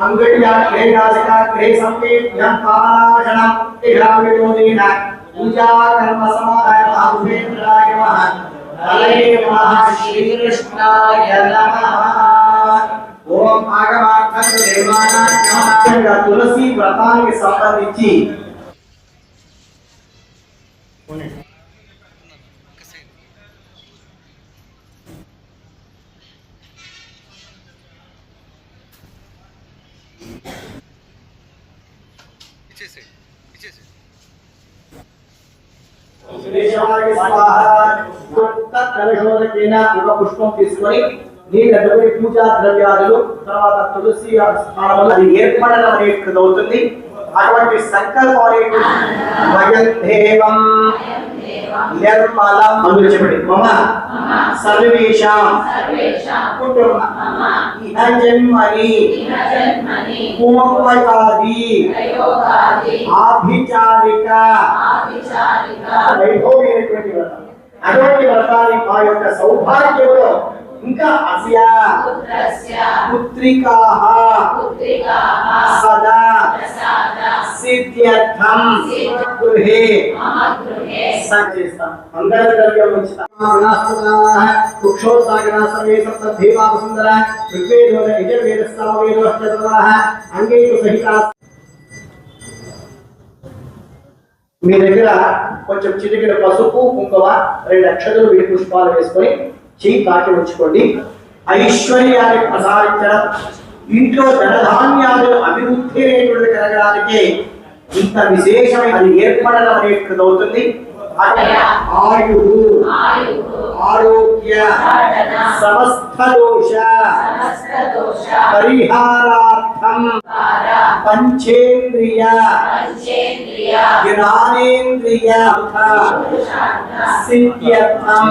అంగట్యా క్రేయాసిక క్రే సంవేద్యం పానాశనం ఇహామిలోనేన పూజా కర్మ సమాధాయ మహాభూషేంద్రాయ నమః హరే నమః శ్రీకృష్ణాయ నమః ఓం ఆగమార్థం దేవానాయ తులసి వ్రతానికి సంబంధించి పుష్పం తీసుకొని నీళ్ళు పూజా ద్రవ్యాలు తర్వాత తులసి స్నానం అది ఏర్పడడం అనేటువంటిది అవుతుంది అటువంటి సంకల్పం అనేటువంటి వయం దేవం నిర్మలం అందులో చెప్పండి మమ సర్వేషాం కుటుంబ జన్మని పూర్వకాది ఆభిచారిక వైభవమైనటువంటి వ్రతం అటువంటి వ్రతాన్ని మా యొక్క సౌభాగ్యంలో ఇంకా అస్య। పుత్రికా। సదా। సిద్ధ్యర్థం గృహే మీ దగ్గర కొంచెం చిటికెడు పసుపు కుంకుమ రెండు అక్షతలు విడి పుష్పాలు వేసుకొని చెయ్యి తాకి ఉంచుకోండి. ఐశ్వర్యాన్ని ప్రసాదించడం. ఇంట్లో ధనధాన్యాలు అభివృద్ధి అనేటువంటిది కలగడానికి ఇంత విశేషమైన ఏర్పడడం అనేటువంటిది అవుతుంది ఆయు ఆరోగ్య. సమస్త దోష పరిహారార్థం. పంచేంద్రియ. జ్ఞానేంద్రియ సిద్ధ్యర్థం